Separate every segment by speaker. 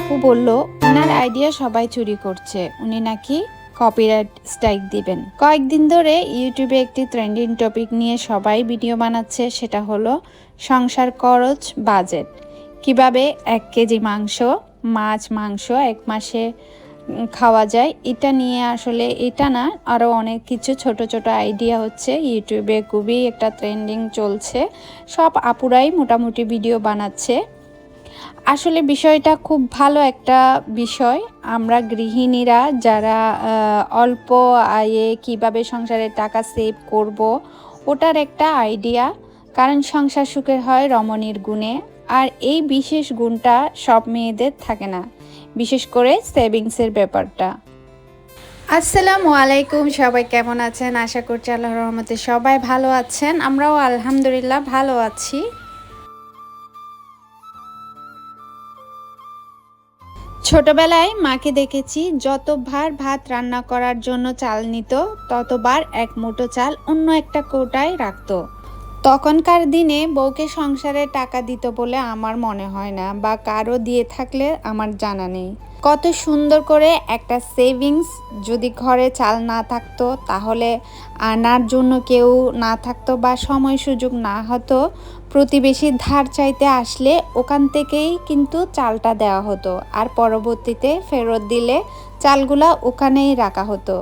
Speaker 1: আপু বলল, ওনার আইডিয়া সবাই চুরি করছে। উনি নাকি কপিরাইট স্ট্রাইক দিবেন। কয়েকদিন ধরে ইউটিউবে একটি ট্রেন্ডিং টপিক নিয়ে সবাই ভিডিও বানাচ্ছে, সেটা হলো সংসার খরচ বাজেট কীভাবে এক কেজি মাংস, মাছ, মাংস এক মাসে খাওয়া যায়, এটা নিয়ে আসলে এটা না আরও অনেক কিছু ছোট ছোট আইডিয়া হচ্ছে। ইউটিউবে খুবই একটা ট্রেন্ডিং চলছে। সব আপুরাই মোটামুটি ভিডিও বানাচ্ছে। আসলে বিষয়টা খুব ভালো একটা বিষয়। আমরা গৃহিণীরা যারা অল্প আয়ে কীভাবে সংসারের টাকা সেভ করব, ওটার একটা আইডিয়া কারণ সংসার সুখের হয় রমণীর গুণে, আর এই বিশেষ গুণটা সব মেয়েদের থাকে না। বিশেষ করে সেভিংসের ব্যাপারটা। আসসালামু আলাইকুম, সবাই কেমন আছেন? আশা করছি আল্লাহর রহমতে সবাই ভালো আছেন। আমরাও আলহামদুলিল্লাহ ভালো আছি। ছোটবেলায় মাকে দেখেছি, যতবার ভাত রান্না করার জন্য চাল নিত, ততবার এক মুঠো চাল অন্য একটা কোটায় রাখতো। তখনকার দিনে বউকে সংসারে টাকা দিত বলে আমার মনে হয় না বা কারও দিয়ে থাকলে আমার জানা নেই। কত সুন্দর করে একটা সেভিংস যদি ঘরে চাল না থাকতো, তাহলে আনার জন্য কেউ না থাকতো বা সময় সুযোগ না হতো প্রতিবেশী ধার চাইতে আসলে ওখান থেকেই কিন্তু চালটা দেওয়া হতো আর পরবর্তীতে ফেরত দিলে চালগুলা ওখানেই রাখা হতো।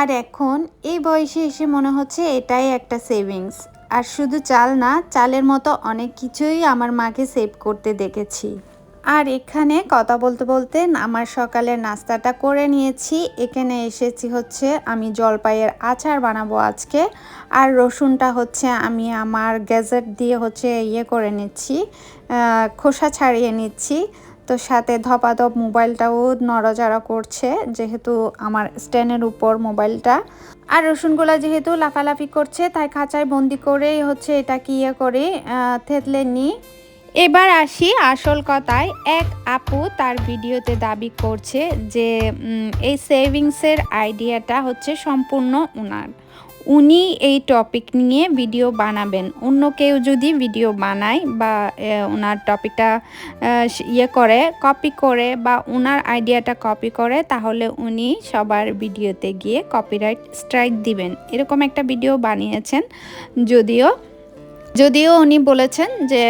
Speaker 1: আর এখন এই বয়সে এসে মনে হচ্ছে এটাই একটা সেভিংস আর শুধু চাল না, চালের মতো অনেক কিছুই আমার মাকে সেভ করতে দেখেছি। আর এখানে কথা বলতে বলতে আমার সকালের নাস্তাটা করে নিয়েছি। এখানে এসেছি হচ্ছে আমি জলপাইয়ের আচার বানাবো আজকে। আর রসুনটা হচ্ছে আমি আমার গ্যাজেট দিয়ে হচ্ছে ইয়ে করে নিচ্ছি খোসা ছাড়িয়ে নিচ্ছি। তো সাথে ধপাধপ মোবাইলটাও নড়াচড়া করছে যেহেতু আমার স্ট্যান্ডের উপর মোবাইলটা। আর রসুনগুলো যেহেতু লাফালাফি করছে, তাই খাঁচায় বন্দি করেই হচ্ছে এটা কি ইয়ে করে থেতলে নিই। এবার আসি আসল কথায়। এক আপু তার ভিডিওতে দাবি করছে যে এই সেভিংসের আইডিয়াটা হচ্ছে সম্পূর্ণ উনার। উনি এই টপিক নিয়ে ভিডিও বানাবেন। অন্য কেউ যদি ভিডিও বানায় বা ওনার টপিকটা ইয়ে করে, কপি করে বা ওনার আইডিয়াটা কপি করে, তাহলে উনি সবার ভিডিওতে গিয়ে কপিরাইট স্ট্রাইক দিবেন। এরকম একটা ভিডিও বানিয়েছেন। যদিও যদিও উনি বলেছেন যে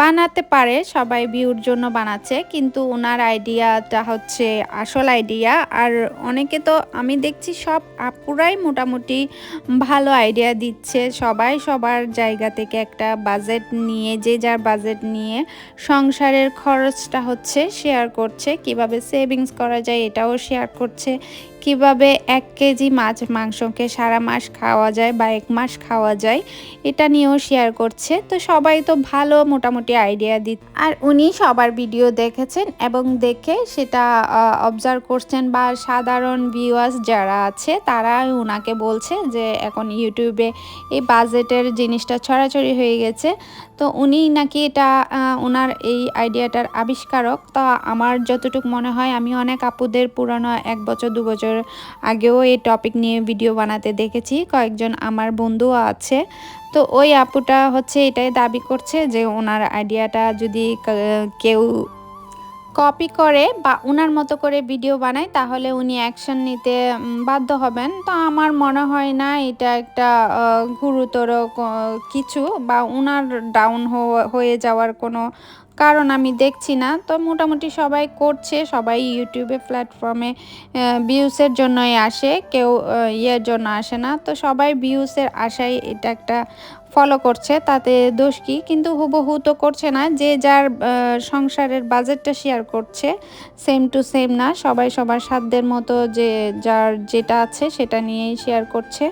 Speaker 1: বানাতে পারে, সবাই ভিউর জন্য বানাচ্ছে, কিন্তু ওনার আইডিয়াটা হচ্ছে আসল আইডিয়া। আর অনেকে তো আমি দেখছি সব আপুরাই মোটামুটি ভালো আইডিয়া দিচ্ছে। সবাই সবার জায়গা থেকে একটা বাজেট নিয়ে, যে যার বাজেট নিয়ে সংসারের খরচটা হচ্ছে, শেয়ার করছে, কীভাবে সেভিংস করা যায় এটাও শেয়ার করছে। কীভাবে এক কেজি মাছ মাংসকে সারা মাস খাওয়া যায় বা এক মাস খাওয়া যায়, এটা নিয়েও শেয়ার করছে। তো সবাই তো ভালো মোটামুটি আইডিয়া দিত আর উনি সবার ভিডিও দেখেছেন এবং দেখে সেটা অবজার্ভ করছেন বা সাধারণ ভিউয়ার্স যারা আছে তারা ওনাকে বলছে যে এখন ইউটিউবে এই বাজেটের জিনিসটা ছড়াছড়ি হয়ে গেছে। তো উনি নাকি এটা ওনার এই আইডিয়াটার আবিষ্কারক। তো আমার যতটুকু মনে হয় আমি অনেক আপুদের পুরনো এক বছর, দু বছর আগেও এই টপিক নিয়ে ভিডিও বানাতে দেখেছি। কয়েকজন আমার বন্ধুও আছে। তো ওই আপুটা হচ্ছে এটাই দাবি করছে যে ওনার আইডিয়াটা যদি কেউ কপি করে বা ওনার মতো করে ভিডিও বানায়, তাহলে উনি অ্যাকশন নিতে বাধ্য হবেন। তো আমার মনে হয় না এটা একটা গুরুতর কিছু বা ওনার ডাউন হয়ে যাওয়ার কোনো কারণ আমি দেখছি না। তো মোটামুটি সবাই করছে, সবাই ইউটিউবে প্ল্যাটফর্মে ভিউসের জন্যই আসে, কেউ ইয়ের জন্য আসে না। তো সবাই ভিউসের আশায় এটা একটা ফলো করছে, তাতে দোষ কি? কিন্তু হুবহু তো করছে না। যে যার সংসারের বাজেটটা শেয়ার করছে সেম টু সেম না। সবাই সবার সাধ্যের মতো যে, যার যেটা আছে সেটা নিয়েই শেয়ার করছে।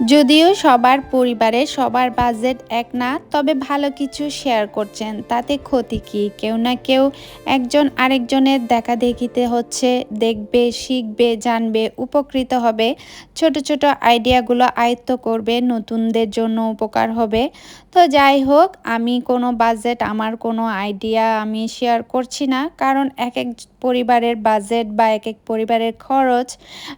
Speaker 1: যদিও সবার পরিবারে সবার বাজেট এক না, তবে ভালো কিছু শেয়ার করছেন। তাতে ক্ষতি কি? কেউ না কেউ একজন আরেকজনের দেখা দেখিতে হচ্ছে, দেখবে, শিখবে, জানবে, উপকৃত হবে। ছোট ছোট আইডিয়াগুলো আয়ত্ত করবে, নতুনদের জন্য উপকার হবে। তো যাই হোক, আমি কোনো বাজেট আমার কোনো আইডিয়া আমি শেয়ার করছি না। কারণ এক এক পরিবারের বাজেট বা এক এক পরিবারের খরচ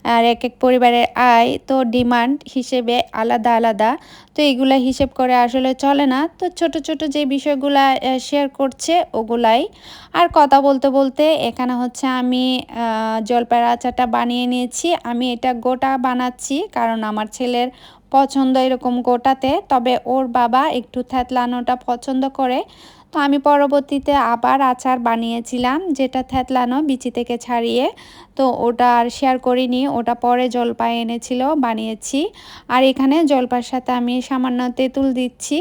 Speaker 1: আর এক এক পরিবারের আয়, তো ডিমান্ড হিসেবে আলাদা আলাদা। তো এগুলা হিসেব করে আসলে চলে না। তো ছোট ছোট যে বিষয়গুলা শেয়ার করছে ওগুলাই। আর কথা বলতে বলতে এখানে হচ্ছে আমি জলপাইয়ের আচারটা বানিয়ে নিয়েছি। আমি এটা গোটা বানাচ্ছি কারণ আমার ছেলের পছন্দ এরকম গোটাতে। তবে ওর বাবা একটু থ্যাতলানোটা পছন্দ করে। তো আমি পরবর্তীতে আবার আচার বানিয়েছিলাম, যেটা থ্যাতলানো বিচি থেকে ছাড়িয়ে। তো ওটা আর শেয়ার করিনি, ওটা পরে জলপাই এনেছিল, বানিয়েছি। আর এখানে জলপাইয়ের সাথে আমি সামান্য তেঁতুল দিচ্ছি।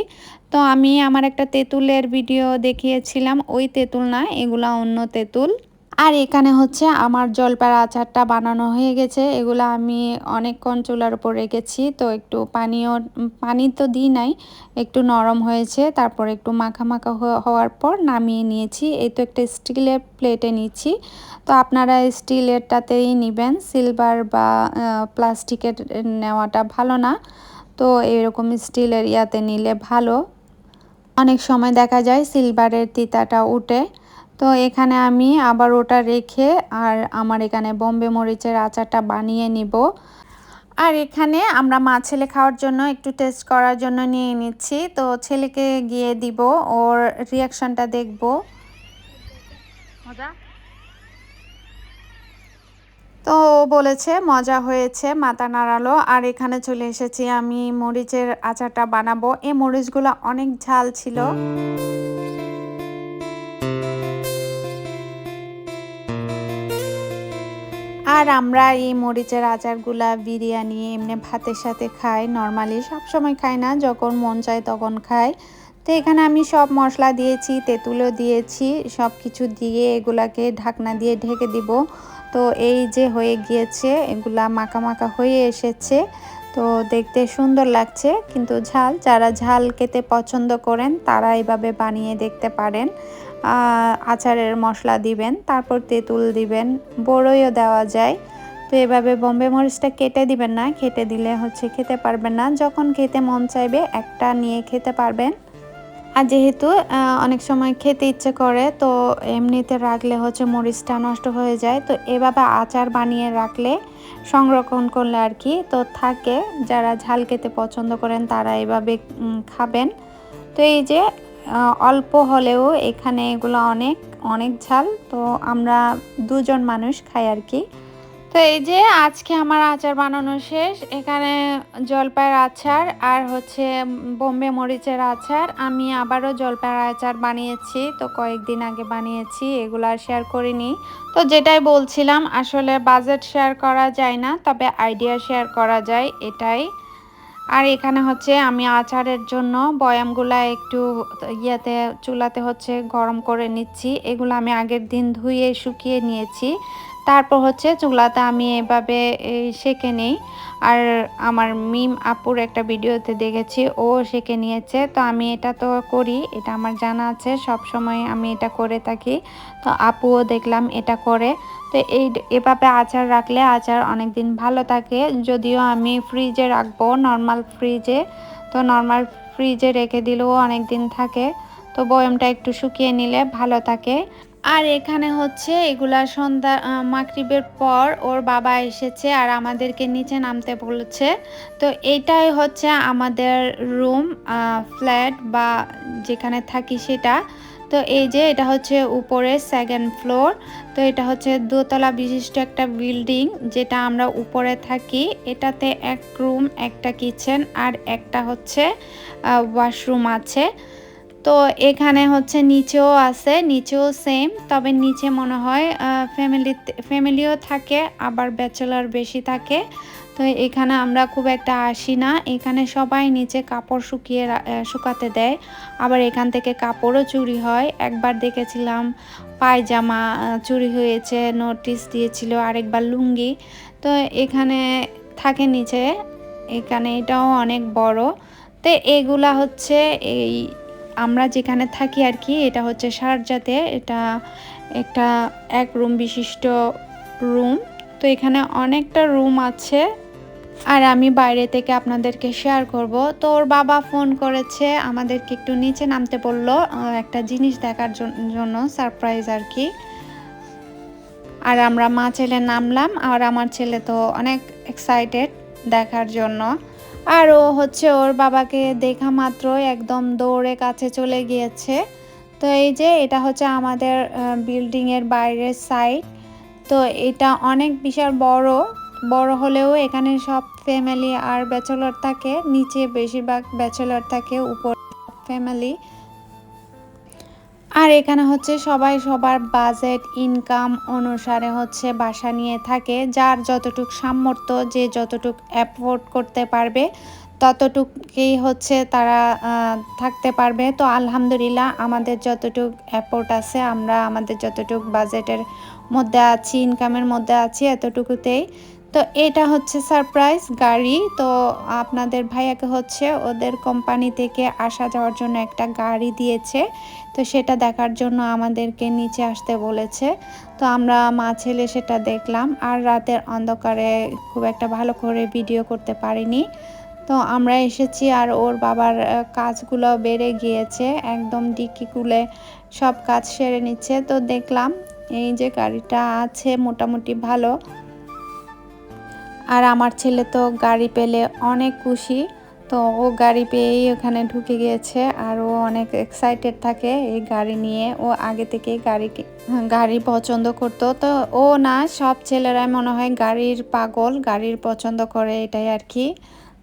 Speaker 1: তো আমি আমার একটা তেঁতুলের ভিডিও দেখিয়েছিলাম, ওই তেঁতুল না, এগুলা অন্য তেঁতুল। আর এখানে হচ্ছে আমার জলপার আচারটা বানানো হয়ে গেছে। এগুলো আমি অনেকক্ষণ চুলার উপর রেখেছি, তো একটু পানিও পানি তো দিই নাই, একটু নরম হয়েছে, তারপর একটু মাখা মাখা হওয়ার পর নামিয়ে নিয়েছি। এই তো একটা স্টিলের প্লেটে নিচ্ছি। তো আপনারা স্টিলেরটাতেই নেবেন, সিলভার বা প্লাস্টিকের নেওয়াটা ভালো না। তো এরকম স্টিলের ইয়াতে নিলে ভালো। অনেক সময় দেখা যায় সিলভারের তিতাটা উঠে তো এখানে আমি আবার ওটা রেখে আর আমার এখানে বম্বে মরিচের আচারটা বানিয়ে নিব। আর এখানে আমরা মা ছেলে খাওয়ার জন্য একটু টেস্ট করার জন্য নিয়ে নিচ্ছি। তো ছেলেকে গিয়ে দিব ওর রিয়াকশানটা দেখব। মজা? তো বলেছে মজা হয়েছে মাথা নাড়ালো। আর এখানে চলে এসেছি আমি মরিচের আচারটা বানাবো। এই মরিচগুলো অনেক ঝাল ছিল। আর আমরা এই মরিচের আচারগুলা, বিরিয়ানি, এমনি ভাতের সাথে খাই। নর্মালি সবসময় খাই না, যখন মন চায় তখন খাই। তো এখানে আমি সব মশলা দিয়েছি, তেঁতুলও দিয়েছি সব কিছু দিয়ে এগুলাকে ঢাকনা দিয়ে ঢেকে দিব। তো এই যে হয়ে গিয়েছে, এগুলা মাখা মাখা হয়ে এসেছে। তো দেখতে সুন্দর লাগছে, কিন্তু ঝাল, যারা ঝাল খেতে পছন্দ করেন, তারা এভাবে বানিয়ে দেখতে পারেন। আচারের মশলা দিবেন, তারপর তেঁতুল দিবেন, বড়ইও দেওয়া যায়। তো এভাবে বম্বে মরিচটা কেটে দিবেন না, কেটে দিলে হচ্ছে খেতে পারবেন না। যখন খেতে মন চাইবে, একটা নিয়ে খেতে পারবেন। আর যেহেতু অনেক সময় খেতে ইচ্ছে করে, তো এমনিতে রাখলে হচ্ছে মরিচটা নষ্ট হয়ে যায়। তো এভাবে আচার বানিয়ে রাখলে, সংরক্ষণ করলে আর কি, তো থাকে। যারা ঝাল খেতে পছন্দ করেন, তারা এভাবে খাবেন। তো এই যে অল্প হলেও এখানে এগুলো অনেক অনেক ঝাল। তো আমরা দুজন মানুষ খাই আর কি। তো এই যে আজকে আমার আচার বানানো শেষ। এখানে জলপাইয়ের আচার আর হচ্ছে বোম্বে মরিচের আচার। আমি আবারও জলপাইয়ের আচার বানিয়েছি। তো কয়েকদিন আগে বানিয়েছি, এগুলো আর শেয়ার করিনি। তো যেটাই বলছিলাম, আসলে বাজেট শেয়ার করা যায় না, তবে আইডিয়া শেয়ার করা যায়, এটাই। আর এখানে হচ্ছে আমি আচারের জন্য বয়ামগুলা একটু ইয়াতে, চুলাতে হচ্ছে গরম করে নিচ্ছি। এগুলো আমি আগের দিন ধুয়ে শুকিয়ে নিয়েছি। তারপর হচ্ছে চুলাতে আমি এভাবে সেঁকে নিই। আর আমার মিম আপুর একটা ভিডিওতে দেখেছি, ও সেঁকে নিয়েছে। তো আমি এটা তো করি, এটা আমার জানা আছে সব সময় আমি এটা করে থাকি। তো আপুও দেখলাম এটা করে। তো এই এভাবে আচার রাখলে আচার অনেক দিন ভালো থাকে। যদিও আমি ফ্রিজে রাখব, নর্মাল ফ্রিজে। তো নর্মাল ফ্রিজে রেখে দিলেও অনেক দিন থাকে। তো বয়মটা একটু শুকিয়ে নিলে ভালো থাকে। আর এখানে হচ্ছে এগুলা সন্ধ্যা মাকরিবের পর ওর বাবা এসেছে আর আমাদেরকে নিচে নামতে বলেছে। তো এটাই হচ্ছে আমাদের রুম ফ্ল্যাট বা যেখানে থাকি সেটা। তো এই যে এটা হচ্ছে উপরে সেকেন্ড ফ্লোর তো এটা হচ্ছে দোতলা বিশিষ্ট একটা বিল্ডিং যেটা আমরা উপরে থাকি। এটাতে এক রুম, একটা কিচেন আর একটা হচ্ছে ওয়াশরুম আছে। তো এখানে হচ্ছে নিচেও আছে, নিচেও সেম তবে নিচে মনে হয় ফ্যামিলি ফ্যামিলিও থাকে, আবার ব্যাচেলার বেশি থাকে। তো এখানে আমরা খুব একটা আসি না। এখানে সবাই নিচে কাপড় শুকিয়ে শুকাতে দেয়। আবার এখান থেকে কাপড়ও চুরি হয়। একবার দেখেছিলাম, পায়জামা চুরি হয়েছে নোটিশ দিয়েছিল আরেকবার লুঙ্গি। তো এখানে থাকে নিচে, এখানে এটাও অনেক বড়। তো এগুলা হচ্ছে এই আমরা যেখানে থাকি আর কি, এটা হচ্ছে সারজাতে, এটা একটা এক রুম বিশিষ্ট রুম তো এখানে অনেকটা রুম আছে। আর আমি বাইরে থেকে আপনাদেরকে শেয়ার করব। তো ওর বাবা ফোন করেছে, আমাদেরকে একটু নিচে নামতে বলল একটা জিনিস দেখার জন্য সারপ্রাইজ আর কি। আর আমরা মা ছেলে নামলাম, আর আমার ছেলে তো অনেক এক্সাইটেড দেখার জন্য। আর ও হচ্ছে ওর বাবাকে দেখা মাত্র একদম দৌড়ে কাছে চলে গিয়েছে। তো এই যে এটা হচ্ছে আমাদের বিল্ডিংয়ের বাইরের সাইড তো এটা অনেক বিশাল বড়। বড় হলেও এখানে সব ফ্যামিলি আর ব্যাচেলর থাকে। নিচে বেশিরভাগ ব্যাচেলর থাকে, উপর ফ্যামিলি আর এখানে হচ্ছে সবাই সবার বাজেট ইনকাম অনুসারে হচ্ছে বাসা নিয়ে থাকে, যার যতটুক সামর্থ্য, যে যতটুক অ্যাফোর্ড করতে পারবে, ততটুকুই হচ্ছে তারা থাকতে পারবে। তো আলহামদুলিল্লাহ আমাদের যতটুক অ্যাফোর্ট আছে, আমরা আমাদের যতটুক বাজেটের মধ্যে আছি ইনকামের মধ্যে আছি, এতটুকুতেই। তো এটা হচ্ছে সারপ্রাইজ গাড়ি। তো আপনাদের ভাইয়াকে হচ্ছে ওদের কোম্পানি থেকে আসা যাওয়ার জন্য একটা গাড়ি দিয়েছে। তো সেটা দেখার জন্য আমাদেরকে নিচে আসতে বলেছে। তো আমরা মা ছেলে সেটা দেখলাম। আর রাতের অন্ধকারে খুব একটা ভালো করে ভিডিও করতে পারিনি। তো আমরা এসেছি আর ওর বাবার কাজগুলো বেড়ে গিয়েছে। একদম ডিকি কুলে সব কাজ সেরে নিচ্ছে। তো দেখলাম এই যে গাড়িটা আছে মোটামুটি ভালো। আর আমার ছেলে তো গাড়ি পেলে অনেক খুশি। তো ও গাড়ি পেয়েই ওখানে ঢুকে গিয়েছে আর ও অনেক এক্সাইটেড থাকে এই গাড়ি নিয়ে। ও আগে থেকে গাড়ি গাড়ি পছন্দ করতো। তো ও না, সব ছেলেরাই মনে হয় গাড়ির পাগল, গাড়ির পছন্দ করে এটাই আর কি।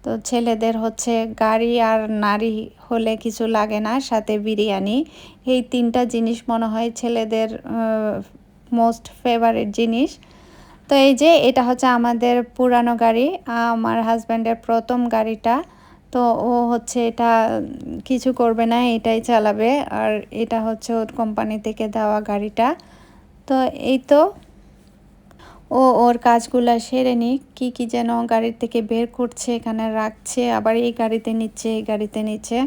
Speaker 1: তো ছেলেদের হচ্ছে গাড়ি আর নারী হলে কিছু লাগে না, সাথে বিরিয়ানি। এই তিনটা জিনিস মনে হয় ছেলেদের মোস্ট ফেভারিট জিনিস। তো এই যে এটা হচ্ছে আমাদের পুরানো গাড়ি আমার হাজব্যান্ডের প্রথম গাড়িটা। তো ও হচ্ছে এটা, কিছু করবে না, এটাই চালাবে। আর এটা হচ্ছে ওর কোম্পানি থেকে দেওয়া গাড়িটা। তো এই তো, ও ওর কাজগুলো সেরে নিক, কী কী যেন গাড়ির থেকে বের করছে, এখানে রাখছে, আবার এই গাড়িতে নিচ্ছে, এই গাড়িতে নিচ্ছে।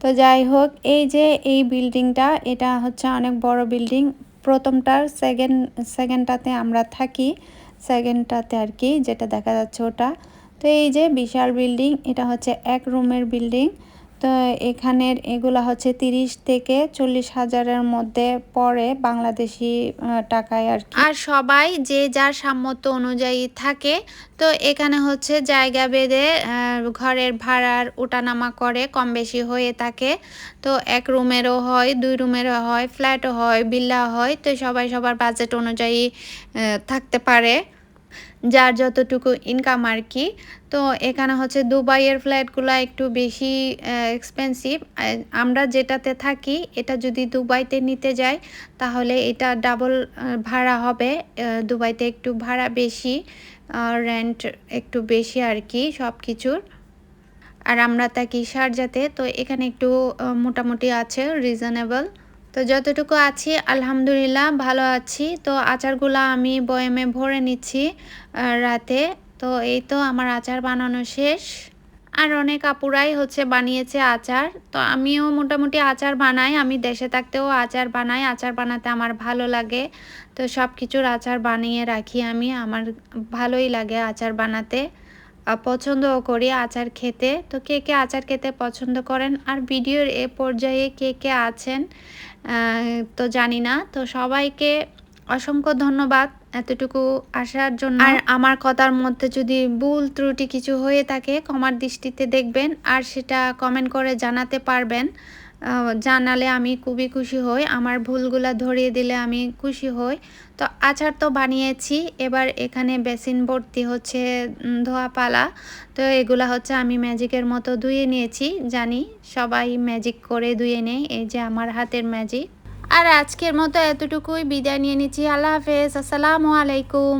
Speaker 1: তো যাই হোক, এই যে এই বিল্ডিংটা, এটা হচ্ছে অনেক বড় বিল্ডিং। প্রথমটার সেকেন্ড সেকেন্ডটাতে আমরা থাকি। সেকেন্ডটাতে আর কি, যেটা দেখা যাচ্ছে ওটা। তো এই যে বিশাল বিল্ডিং, এটা হচ্ছে এক রুমের বিল্ডিং। তো এখানের এগুলো হচ্ছে তিরিশ থেকে চল্লিশ হাজারের মধ্যে পড়ে বাংলাদেশি টাকায় আর আর সবাই যে যার সামর্থ্য অনুযায়ী থাকে, তো এখানে হচ্ছে জায়গা বেঁধে ঘরের ভাড়ার ওঠানামা করে কম বেশি হয়ে থাকে। তো এক রুমেরও হয়, দুই রুমেরও হয়, ফ্ল্যাটও হয়, বিল্লা হয়, তো সবাই সবার বাজেট অনুযায়ী থাকতে পারে। যার যতটুকু ইনকাম আর কি। তো এখানে হচ্ছে দুবাইয়ের ফ্ল্যাটগুলো একটু বেশি এক্সপেন্সিভ আমরা যেটাতে থাকি, এটা যদি দুবাইতে নিতে যাই, তাহলে এটা ডাবল ভাড়া হবে। দুবাইতে একটু ভাড়া বেশি রেন্ট একটু বেশি আর কি সব কিছুর আর আমরা থাকি সারজাতে, তো এখানে একটু মোটামুটি আছে রিজনেবল তো যতটুকু আছি, আলহামদুলিল্লাহ ভালো আছি। তো আচারগুলো আমি বয়েমে ভরে নিচ্ছি রাতে। তো এই তো আমার আচার বানানো শেষ। আর অনেক আপুরাই হচ্ছে বানিয়েছে আচার। তো আমিও মোটামুটি আচার বানাই, আমি দেশে থাকতেও আচার বানাই। আচার বানাতে আমার ভালো লাগে। তো সব কিছুর আচার বানিয়ে রাখি আমি। আমার ভালোই লাগে আচার বানাতে। পছন্দও করি আচার খেতে। তো কে কে আচার খেতে পছন্দ করেন? আর ভিডিওর এ পর্যায়ে কে কে আছেন তো জানি না। তো সবাইকে অসংখ্য ধন্যবাদ এতটুকু আসার জন্য। আর আমার কথার মধ্যে যদি ভুল ত্রুটি কিছু হয়ে থাকে কমার দৃষ্টিতে দেখবেন। আর সেটা কমেন্ট করে জানাতে পারবেন। জানালে আমি খুবই খুশি হই। আমার ভুলগুলা ধরিয়ে দিলে আমি খুশি হই। তো আচার তো বানিয়েছি। এবার এখানে বেসিন ভর্তি হচ্ছে ধোয়া পালা। তো এগুলা হচ্ছে আমি ম্যাজিকের মতো ধুয়ে নিয়েছি। জানি সবাই ম্যাজিক করে ধুয়ে নেই এই যে আমার হাতের ম্যাজিক। আর আজকের মতো এতটুকুই। বিদায় নিয়ে নিচ্ছি। আল্লাহ হাফেজ। আসসালামু আলাইকুম।